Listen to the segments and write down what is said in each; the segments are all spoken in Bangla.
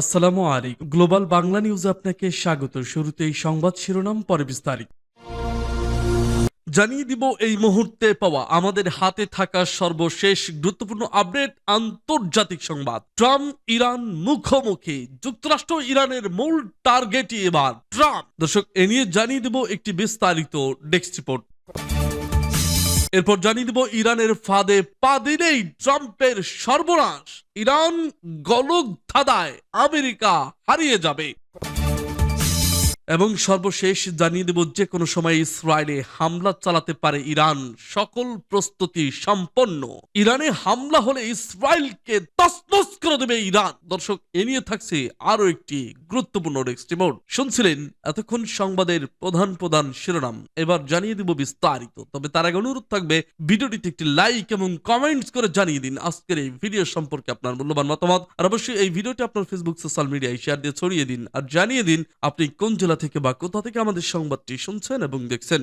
আসসালামু আলাইকুম। গ্লোবাল বাংলা নিউজে আপনাকে স্বাগত। শুরুতেই সংবাদ শিরোনাম, পরে বিস্তারিত। জানিয়ে দিব এই মুহূর্তে পাওয়া আমাদের হাতে থাকা সর্বশেষ গুরুত্বপূর্ণ আপডেট, আন্তর্জাতিক সংবাদ। ট্রাম্প, ইরান মুখোমুখি। যুক্তরাষ্ট্র, ইরানের মূল টার্গেটই এবার ট্রাম্প। দর্শক, এ নিয়ে জানিয়ে দেব একটি বিস্তারিত ডেস্ক রিপোর্ট। এরপর জানিয়ে দেব, ইরানের ফাঁদে পা দিলেই ট্রাম্পের সর্বনাশ। ইরান গলক ধাঁধায় আমেরিকা হারিয়ে যাবে। এবং সর্বশেষ জানিয়ে দেব যে কোনো সময় ইসরায়েলে হামলা চালাতে পারে ইরান। সকল প্রস্তুতি সম্পন্ন। ইরানে হামলা হলে ইসরায়েলকে তসনস করে দেবে ইরান। দর্শক, এ নিয়ে থাকছে আরও একটি গুরুত্বপূর্ণ রিপোর্ট শুনছিলেন এতক্ষণ সংবাদের প্রধান প্রধান শিরোনাম। এবার জানিয়ে দিব বিস্তারিত। তবে তার আগে অনুরোধ থাকবে, ভিডিওটিতে একটি লাইক এবং কমেন্টস করে জানিয়ে দিন। আজকের এই ভিডিও সম্পর্কে আপনার মূল্যবান মতামত। আর অবশ্যই এই ভিডিওটি আপনার ফেসবুক সোশ্যাল মিডিয়ায় শেয়ার দিয়ে ছড়িয়ে দিন। আর জানিয়ে দিন, আপনি কোন জেলা থেকে বা কোথা থেকে আমাদের সংবাদটি শুনছেন এবং দেখছেন?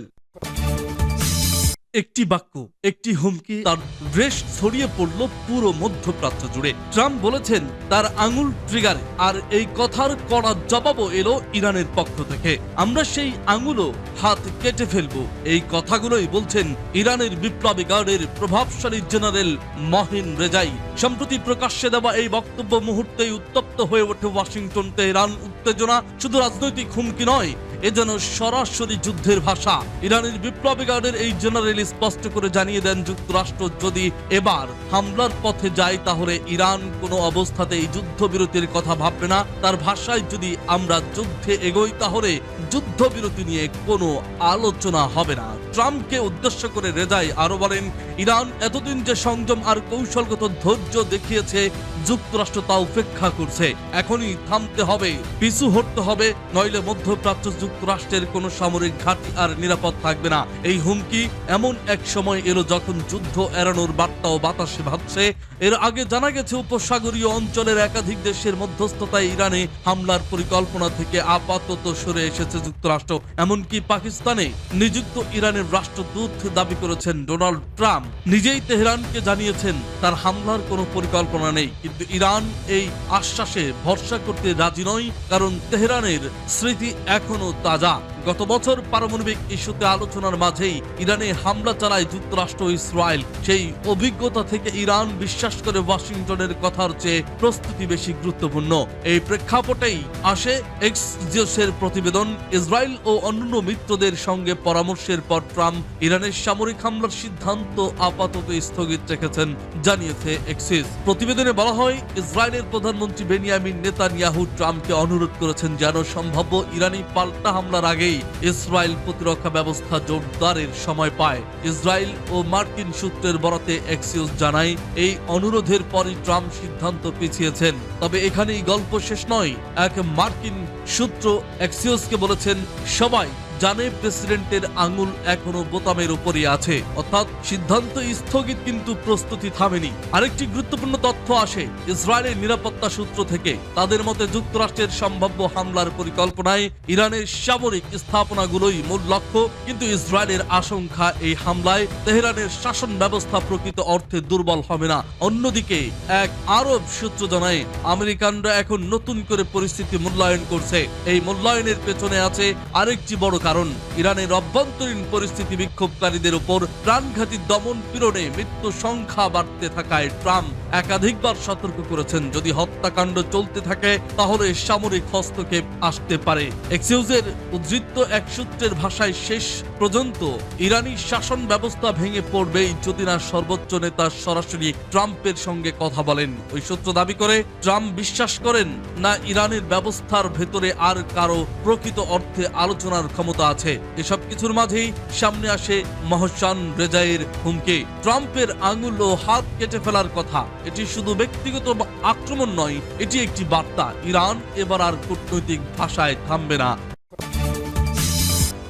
একটি বাক্য, একটি হুমকি, তার রেশ ছড়িয়ে পড়ল পুরো মধ্যপ্রাচ্য জুড়ে। ট্রাম্প বলেছেন, তার আঙুল ট্রিগারে আর এই কথার কড়া জবাবও এলো ইরানের পক্ষ থেকে। আমরা সেই আঙুলও হাত কেটে ফেলব। এই কথাগুলোই বলছেন ইরানের বিপ্লবী গার্ডের প্রভাবশালী জেনারেল মহিন রেজাই। সম্প্রতি প্রকাশ্যে দেওয়া এই বক্তব্য মুহূর্তেই উত্তপ্ত হয়ে ওঠে ওয়াশিংটন, তেহরান। উত্তেজনা শুধু রাজনৈতিক হুমকি নয় এ যেন সরাসরি যুদ্ধের ভাষা। ইরানের বিপ্লবী গার্ডের এই জেনারেল স্পষ্ট করে জানিয়ে দেন যুক্তরাষ্ট্র, যদি এবার হামলার পথে যায়, তাহলে ইরান কোনো অবস্থাতেই যুদ্ধবিরতির কথা ভাববে না। তার ভাষায় যদি আমরা যুদ্ধে এগোই, তাহলে যুদ্ধবিরতি নিয়ে কোনো আলোচনা হবে না। ট্রাম্পকে উদ্দেশ্য করে রেজাই আরও বলেন, ইরান এতদিন যে সংযম আর কৌশলগত ধৈর্য দেখিয়েছে, যুক্তরাষ্ট্র তা উপেক্ষা করছে। এখনই থামতে হবে, পিছু হটতে হবে, নইলে মধ্যপ্রাচ্য যুক্তরাষ্ট্রের কোনো সামরিক ঘাঁটি আর নিরাপদ থাকবে না। এই হুমকি এমন এক সময় এলো যখন যুদ্ধ এড়ানোর বার্তাও বাতাসে ভাবছে এর আগে জানা গেছে, উপসাগরীয় অঞ্চলের একাধিক দেশের মধ্যস্থতায় ইরানে হামলার পরিকল্পনা থেকে আপাতত সরে এসেছে যুক্তরাষ্ট্র। এমনকি পাকিস্তানে নিযুক্ত ইরানের রাষ্ট্রদূত দাবি করেছেন ডোনাল্ড ট্রাম্প। নিজেই তেহরানকে জানিয়েছেন, তার হামলার কোনো পরিকল্পনা নেই। কিন্তু ইরান এই আশ্বাসে ভরসা করতে রাজি নয়, কারণ তেহরানের স্মৃতি এখনও তাজা। গত বছর পারমাণবিক ইস্যুতে আলোচনার মাঝেই ইরানে হামলা চালায় যুক্তরাষ্ট্র ইসরায়েল। সেই অভিজ্ঞতা থেকে ইরান বিশ্বাস করে ওয়াশিংটনের কথার চেয়ে প্রস্তুতি বেশি গুরুত্বপূর্ণ। এই প্রেক্ষাপটেই আসে এক্সজিওসের প্রতিবেদন। ইসরায়েল ও অন্যান্য মিত্রদের সঙ্গে পরামর্শের পর ট্রাম্প ইরানের সামরিক হামলার সিদ্ধান্ত আপাতত স্থগিত রেখেছেন, জানিয়েছে এক্সিস। প্রতিবেদনে বলা হয়, ইসরায়েলের প্রধানমন্ত্রী বেনিয়ামিন নেতানিয়াহু ট্রাম্পকে অনুরোধ করেছেন যেন সম্ভাব্য ইরানি পাল্টা হামলার আগেই ইসরায়েল প্রতিরক্ষা ব্যবস্থা জোরদারের সময় পায়। ইসরায়েল ও মার্কিন সূত্রের বরাতে এক্সিউস জানায়, এই অনুরোধের পরই ট্রাম্প সিদ্ধান্ত পিছিয়েছেন। তবে এখানেই গল্প শেষ নয়, এক মার্কিন সূত্র এক্সিউসকে বলেছেন, সবাই জানে প্রেসিডেন্টের আঙুল এখনও বোতামের উপরই আছে। অর্থাৎ সিদ্ধান্ত স্থগিত কিন্তু প্রস্তুতি থামেনি। আরেকটি গুরুত্বপূর্ণ তথ্য আসে, ইসরায়েলের নিরাপত্তা সূত্র থেকে। তাদের মতে যুক্তরাষ্ট্রের সম্ভাব্য হামলার পরিকল্পনায় ইরানের সামরিক স্থাপনাগুলোই মূল লক্ষ্য, কিন্তু ইসরায়েলের আশঙ্কা এই হামলায় তেহরানের শাসন ব্যবস্থা প্রকৃত অর্থে দুর্বল হবে না। অন্যদিকে, এক আরব সূত্র জানায়, আমেরিকানরা এখন নতুন করে পরিস্থিতি মূল্যায়ন করছে। এই মূল্যায়নের পেছনে আছে আরেকটি বড় কারণ। ইরানের অভ্যন্তরীণ পরিস্থিতি বিক্ষোভকারীদের উপর প্রাণঘাতী দমন পীড়নে মৃত্যু সংখ্যা বাড়তে থাকায় ট্রাম্প একাধিকবার সতর্ক করেছেন, যদি হত্যাকাণ্ড চলতে থাকে, তাহলে সামরিক হস্তক্ষেপ আসতে পারে। এক্সিউজের উদ্ধৃত্ত এক সূত্রের ভাষায় শেষ পর্যন্ত ইরানি শাসন ব্যবস্থা ভেঙে পড়বেই যদি না সর্বোচ্চ নেতা সরাসরি ট্রাম্পের সঙ্গে কথা বলেন। ওই সূত্র দাবি করে, ট্রাম্প বিশ্বাস করেন না ইরানের ব্যবস্থার ভেতরে আর কারও প্রকৃত অর্থে আলোচনার ক্ষমতা আছে। এসব কিছুর মাঝেই সামনে আসে মহসান রেজাইয়ের হুমকি। ট্রাম্পের আঙুল ও হাত কেটে ফেলার কথা। এটি শুধু ব্যক্তিগত আক্রমণ নয়, এটি একটি বার্তা। ইরান এবার আর কূটনৈতিক ভাষায় থামবে না।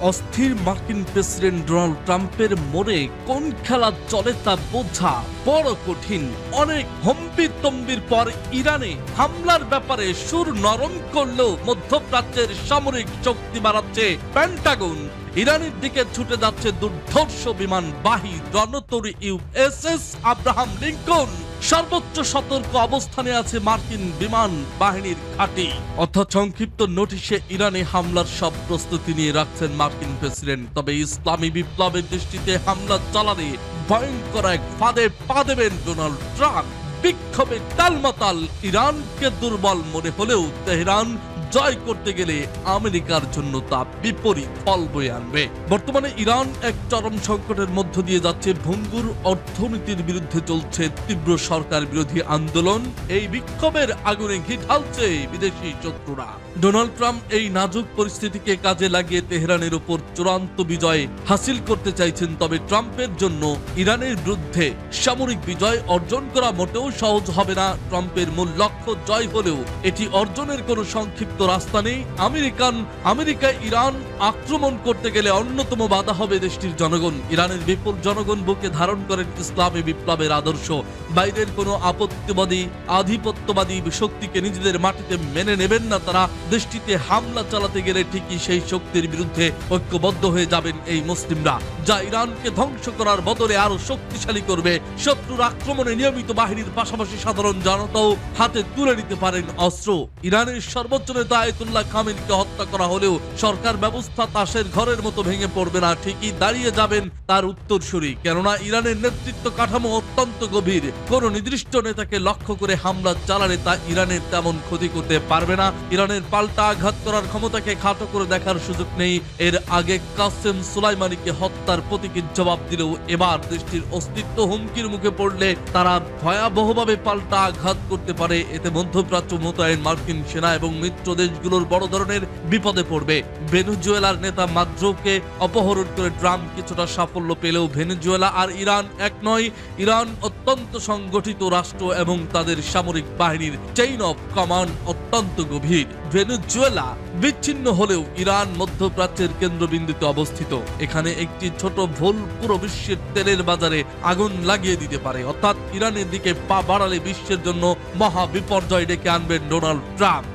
অস্থির মার্কিন প্রেসিডেন্ট ডোনাল্ড ট্রাম্পের মনে কোন খেলা চলে তা বোঝা বড় কঠিন। অনেক হম্বি তম্বির পর ইরানে হামলার ব্যাপারে সুর নরম করলেও মধ্যপ্রাচ্যের সামরিক শক্তি বাড়াচ্ছে প্যান্টাগন। ইরানের দিকে ছুটে যাচ্ছে দুর্ধর্ষ বিমান বাহী রণতরী ইউএসএস আব্রাহাম লিঙ্কন। সর্বোচ্চ সতর্ক অবস্থানে আছে মার্কিন বিমান বাহিনীর ঘাঁটি। অর্থাৎ সংক্ষিপ্ত নোটিশে ইরানে হামলার সব প্রস্তুতি নিয়ে রাখছেন মার্কিন প্রেসিডেন্ট। তবে ইসলামী বিপ্লবের দৃষ্টিতে হামলা চালানে ভয়ঙ্কর এক ফাঁদে পা দেবেন ডোনাল্ড ট্রাম্প। বিক্ষোভে টালমাতাল ইরানকে দুর্বল মনে হলেও তেহরান জয় করতে গেলে আমেরিকার জন্য তা বিপরীত ফল বয়ে আনবে। বর্তমানে ইরান এক চরম সংকটের মধ্য দিয়ে যাচ্ছে। ভঙ্গুর অর্থনীতির বিরুদ্ধে চলছে তীব্র সরকার বিরোধী আন্দোলন। এই বিক্ষোভের আগুনে ঘি ঢালছে বিদেশি শত্রুরা। ডোনাল্ড ট্রাম্প এই নাজুক পরিস্থিতিকে কাজে লাগিয়ে তেহরানের উপর চূড়ান্ত বিজয় হাসিল করতে চাইছেন। তবে ট্রাম্পের জন্য ইরানের বিরুদ্ধে সামরিক বিজয় অর্জন করা মোটেও সহজ হবে না। ট্রাম্পের মূল লক্ষ্য জয় হলেও এটি অর্জনের কোনো সংক্ষিপ্ত রাস্তা নেই। আমেরিকান আমেরিকায় ইরান আক্রমণ করতে গেলে অন্যতম বাধা হবে দেশটির জনগণ। ইরানের বিপুল জনগণ বুকে ধারণ করেন ইসলামী বিপ্লবের আদর্শ। বাইরের কোনো আপত্তিবাদী, আধিপত্যবাদী শক্তিকে নিজেদের মাটিতে মেনে নেবেন না তারা। দেশটিতে হামলা চালাতে গেলে ঠিকই সেই শক্তির বিরুদ্ধে ঐক্যবদ্ধ হয়ে যাবেন এই মুসলিমরা। যা ইরানকে ধ্বংস করার বদলে আরও শক্তিশালী করবে। শত্রুর আক্রমণে নিয়মিত বাহিনীর পাশাপাশি সাধারণ জনতাও হাতে তুলে নিতে পারেন অস্ত্র। ইরানের সর্বোচ্চ নেতা আয়তুল্লাহ খামেনিকে হত্যা করা হলেও সরকার ব্যবস্থা তাসের ঘরের মতো ভেঙে পড়বে না, ঠিকই দাঁড়িয়ে যাবেন তার উত্তরসূরি। কেননা ইরানের নেতৃত্ব কাঠামো অত্যন্ত গভীর। কোন নির্দিষ্ট নেতাকে লক্ষ্য করে হামলা চালালে তা ইরানের তেমন ক্ষতি করতে পারবে না। ইরানের পাল্টা আঘাত করার ক্ষমতাকে খাটো করে দেখার সুযোগ নেই। এর আগে কাসেম সুলাইমানিকে হত্যার প্রতীকীর জবাব দিলেও এবার দেশটির অস্তিত্ব হুমকির মুখে পড়লে তারা ভয়াবহভাবে পাল্টা আঘাত করতে পারে। এতে মধ্যপ্রাচ্য মোতায়েন মার্কিন সেনা এবং মিত্র দেশগুলোর বড় ধরনের বিপদে পড়বে। ভেনেজুয়েলার নেতা মাদ্রোকে অপহরণ করে ট্রাম্প কিছুটা সাফল্য পেলেও ভেনেজুয়েলা আর ইরান এক নয়। ইরান অত্যন্ত সংগঠিত রাষ্ট্র এবং তাদের সামরিক বাহিনীর চেইন অফ কমান্ড অত্যন্ত গভীর। ভেনুজুয়েলা বিচ্ছিন্ন হলেও ইরান মধ্যপ্রাচ্যের কেন্দ্রবিন্দুতে অবস্থিত। এখানে একটি ছোট ভুল পুরো বিশ্বের তেলের বাজারে আগুন লাগিয়ে দিতে পারে। অর্থাৎ ইরানের দিকে পা বাড়ালে বিশ্বের জন্য মহা বিপর্যয় ডেকে আনবেন ডোনাল্ড ট্রাম্প।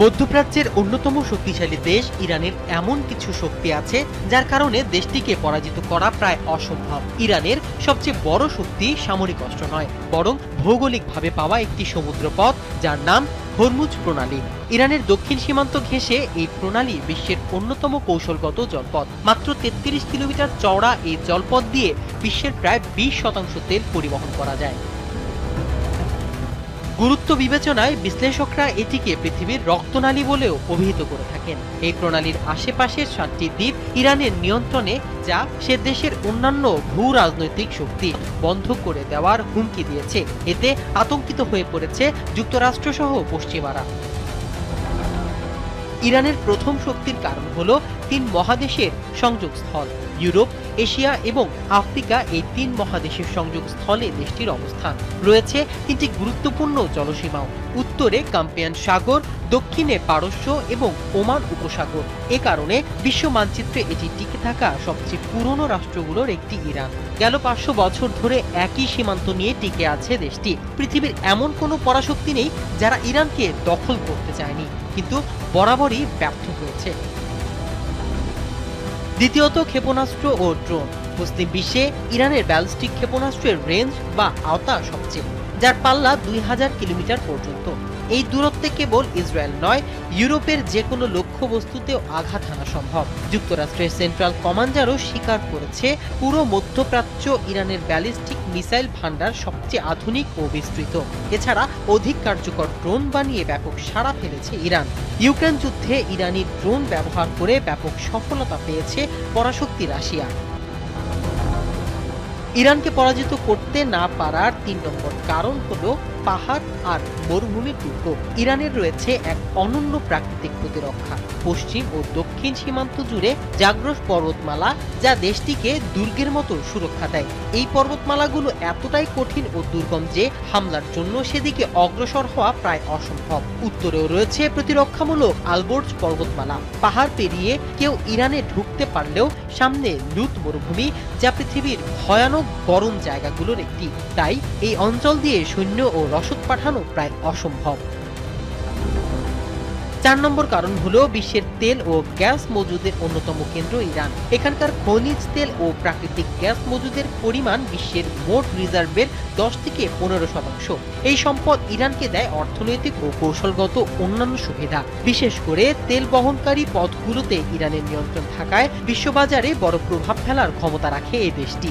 মধ্যপ্রাচ্যের অন্যতম শক্তিশালী দেশ ইরানের এমন কিছু শক্তি আছে যার কারণে দেশটিকে পরাজিত করা প্রায় অসম্ভব। ইরানের সবচেয়ে বড় শক্তি সামরিক অস্ত্র নয়, বরং ভৌগোলিকভাবে পাওয়া একটি সমুদ্রপথ যার নাম হরমুজ প্রণালী। ইরানের দক্ষিণ সীমান্ত ঘেঁষে এই প্রণালী বিশ্বের অন্যতম কৌশলগত জলপথ। মাত্র তেত্রিশ কিলোমিটার চওড়া এই জলপথ দিয়ে বিশ্বের প্রায় বিশ শতাংশ তেল পরিবহন করা যায়। গুরুত্ব বিবেচনায় বিশ্লেষকরা এটিকে পৃথিবীর রক্তনালী বলেও অভিহিত করে থাকেন। এই প্রণালীর আশেপাশের সাতটি দ্বীপ ইরানের নিয়ন্ত্রণে, যা সে দেশের অন্যান্য ভূ রাজনৈতিক শক্তি বন্ধ করে দেওয়ার হুমকি দিয়েছে। এতে আতঙ্কিত হয়ে পড়েছে যুক্তরাষ্ট্র সহ পশ্চিমারা। ইরানের প্রথম শক্তির কারণ হল তিন মহাদেশের সংযোগস্থল। ইউরোপ এশিয়া এবং আফ্রিকা এই তিন মহাদেশের সংযোগস্থলে দেশটির অবস্থান। রয়েছে তিনটি গুরুত্বপূর্ণ জলসীমাও। উত্তরে কাম্পিয়ান সাগর, দক্ষিণে পারস্য এবং ওমান উপসাগর। এ কারণে বিশ্ব মানচিত্রে এটি টিকে থাকা সবচেয়ে পুরনো রাষ্ট্রগুলোর একটি ইরান। গেল পাঁচশো বছর ধরে একই সীমান্ত নিয়ে টিকে আছে দেশটি। পৃথিবীর এমন কোনো পরাশক্তি নেই যারা ইরানকে দখল করতে চায়নি, কিন্তু বরাবরই ব্যর্থ হয়েছে। দ্বিতীয়ত ক্ষেপণাস্ত্র ও ড্রোন। মুসলিম বিশ্বে ইরানের ব্যালিস্টিক ক্ষেপণাস্ত্রের রেঞ্জ বা আওতা সবচেয়ে। যার পাল্লা দুই হাজার কিলোমিটার পর্যন্ত। এই দূরত্বে কেবল ইসরায়েল নয়, ইউরোপের যে কোনো লক্ষ্যবস্তুতেও আঘাত হানা সম্ভব। যুক্তরাষ্ট্রের সেন্ট্রাল কমান্ডারও স্বীকার করেছে, পুরো মধ্যপ্রাচ্য ইরানের ব্যালিস্টিক মিসাইল ভান্ডার সবচেয়ে আধুনিক ও বিস্তৃত। এছাড়া অধিক কার্যকর ড্রোন বানিয়ে ব্যাপক সাড়া ফেলেছে ইরান। ইউক্রেন যুদ্ধে ইরানি ড্রোন ব্যবহার করে ব্যাপক সফলতা পেয়েছে পরাশক্তি রাশিয়া। ইরানকে পরাজিত করতে না পারার তিন নম্বর কারণ হলো পাহাড় আর মরুভূমির দুর্গ। ইরানের রয়েছে এক অনন্য প্রাকৃতিক প্রতিরক্ষা। পশ্চিম ও দক্ষিণ সীমান্ত জুড়ে জাগ্রস পর্বতমালা যা দেশটিকে দুর্গের মতো সুরক্ষা দেয়। এই পর্বতমালাগুলো এতটাই কঠিন ও দুর্গম যে হামলার জন্য সেদিকে অগ্রসর হওয়া প্রায় অসম্ভব। উত্তরেও রয়েছে প্রতিরক্ষামূলক আলবোর্জ পর্বতমালা। পাহাড় পেরিয়ে কেউ ইরানে ঢুকতে পারলেও সামনে লুত মরুভূমি, যা পৃথিবীর ভয়ানক গরম জায়গাগুলোর একটি। তাই এই অঞ্চল দিয়ে সৈন্য ও রসদ পাঠানো প্রায় অসম্ভব। চার নম্বর কারণ হলো বিশ্বের তেল ও গ্যাস মজুদের অন্যতম কেন্দ্র ইরান। এখানকার খনিজ তেল ও প্রাকৃতিক গ্যাস মজুদের পরিমাণ বিশ্বের মোট রিজার্ভের দশ থেকে পনেরো শতাংশ। এই সম্পদ ইরানকে দেয় অর্থনৈতিক ও কৌশলগত অন্যান্য সুবিধা। বিশেষ করে তেল বহনকারী পথগুলোতে ইরানের নিয়ন্ত্রণ থাকায় বিশ্ববাজারে বড় প্রভাব ফেলার ক্ষমতা রাখে এই দেশটি।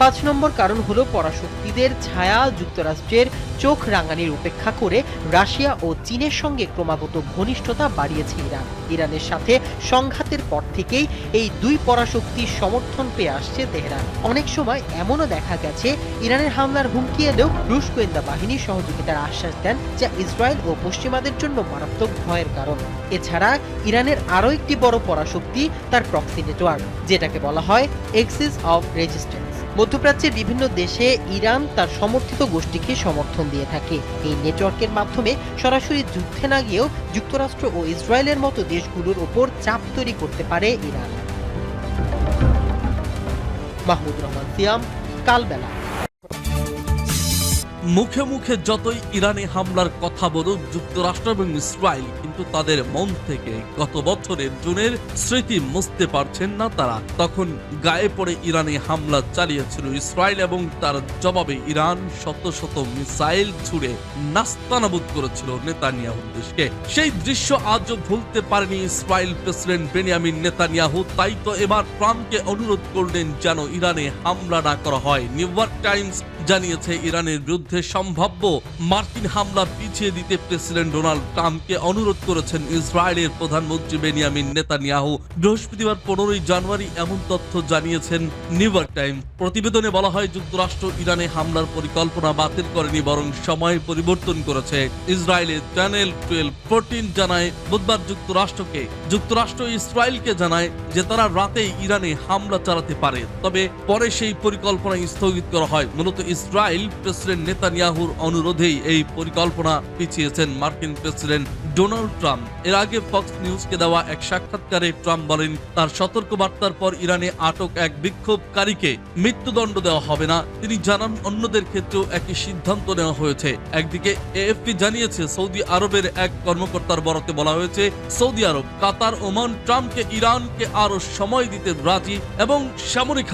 পাঁচ নম্বর কারণ হলো পরাশক্তিদের ছায়া যুক্তরাষ্ট্রের চোখ রাঙানির উপেক্ষা করে রাশিয়া ও চীনের সঙ্গে ক্রমাগত ঘনিষ্ঠতা বাড়িয়েছে ইরান। ইরানের সাথে সংঘাতের পর থেকেই এই দুই পরাশক্তির সমর্থন পেয়ে আসছে তেহরান। অনেক সময় এমনও দেখা গেছে, ইরানের হামলার হুমকি এলেও রুশ গোয়েন্দা বাহিনীর সহযোগিতার আশ্বাস দেন, যা ইসরায়েল ও পশ্চিমাদের জন্য মারাত্মক ভয়ের কারণ। এছাড়া ইরানের আরও একটি বড় পরাশক্তি তার প্রক্সি নেটওয়ার্ক, যেটাকে বলা হয় এক্সিস অফ রেজিস্ট্যান্স মধ্যপ্রাচ্যের বিভিন্ন দেশে ইরান তার সমর্থিত গোষ্ঠীকে সমর্থন দিয়ে থাকে। এই নেটওয়ার্কের মাধ্যমে সরাসরি যুদ্ধে না গিয়েও যুক্তরাষ্ট্র ও ইসরায়েলের মতো দেশগুলোর ওপর চাপ তৈরি করতে পারে ইরান। মাহমুদ রহমান সিয়াম, কালবেলা। মুখে মুখে যতই ইরানে হামলার কথা বলুক, যুক্তরাষ্ট্র এবং ইসরায়েল কিন্তু তাদের মন থেকে গত বছরের জুনের স্মৃতি মুছতে পারছেন না তারা। তখন গায়ে পড়ে ইরানে হামলা চালিয়েছিল ইসরায়েল এবং তার জবাবে ইরান শত শত মিসাইল ছুড়ে নাস্তানাবুদ করেছিল নেতানিয়াহু দেশকে। সেই দৃশ্য আজও ভুলতে পারেনি ইসরায়েল প্রেসিডেন্ট বেনিয়ামিন নেতানিয়াহু। তাই তো এবার ট্রাম্পকে অনুরোধ করলেন যেন ইরানে হামলা না করা হয়। নিউ ইয়র্ক টাইমস জানিয়েছে, ইরানের বিরুদ্ধে সম্ভাব্য মার্কিন হামলা পিছিয়ে দিতে প্রেসিডেন্ট ডোনাল্ড ট্রাম্পকে অনুরোধ করেছেন ইসরায়েলের প্রধানমন্ত্রী বেনিয়ামিন নেতানিয়াহু। বৃহস্পতিবার পনেরোই জানুয়ারি এমন তথ্য জানিয়েছেন নিউ ইয়র্ক টাইমস। প্রতিবেদনে বলা হয়, যুক্তরাষ্ট্র ইরানে হামলার পরিকল্পনা বাতিল করেনি, বরং সময় পরিবর্তন করেছে। ইসরায়েলের চ্যানেল টুয়েলভ ফোরটিন জানায়, বুধবার যুক্তরাষ্ট্রকে, যুক্তরাষ্ট্র ইসরায়েলকে জানায় যে তারা রাতেই ইরানে হামলা চালাতে পারে। তবে পরে সেই পরিকল্পনা স্থগিত করা হয়। মূলত ইসরায়েল প্রেসিডেন্ট নেতানিয়াহুর অনুরোধেই এই পরিকল্পনা পিছিয়েছেন মার্কিন প্রেসিডেন্ট ডোনাল্ড ট্রাম্প। এর আগে ফক্স নিউজকে দেওয়া এক সাক্ষাৎকারে ট্রাম্প বলেন, তার সতর্কবার্তার পর ইরানে আটক এক বিক্ষোভকারীকে মৃত্যুদণ্ড দেওয়া হবে না। তিনি জানান, অন্যদের ক্ষেত্রেও একই সিদ্ধান্ত নেওয়া হয়েছে। একদিকে এএফপি জানিয়েছে, সৌদি আরবের এক কর্মকর্তার বরাতে বলা হয়েছে, সৌদি আরব, কাতার, ওমান, ট্রাম্পকে ইরানকে আরও সময় দিতে রাজি এবং সামরিক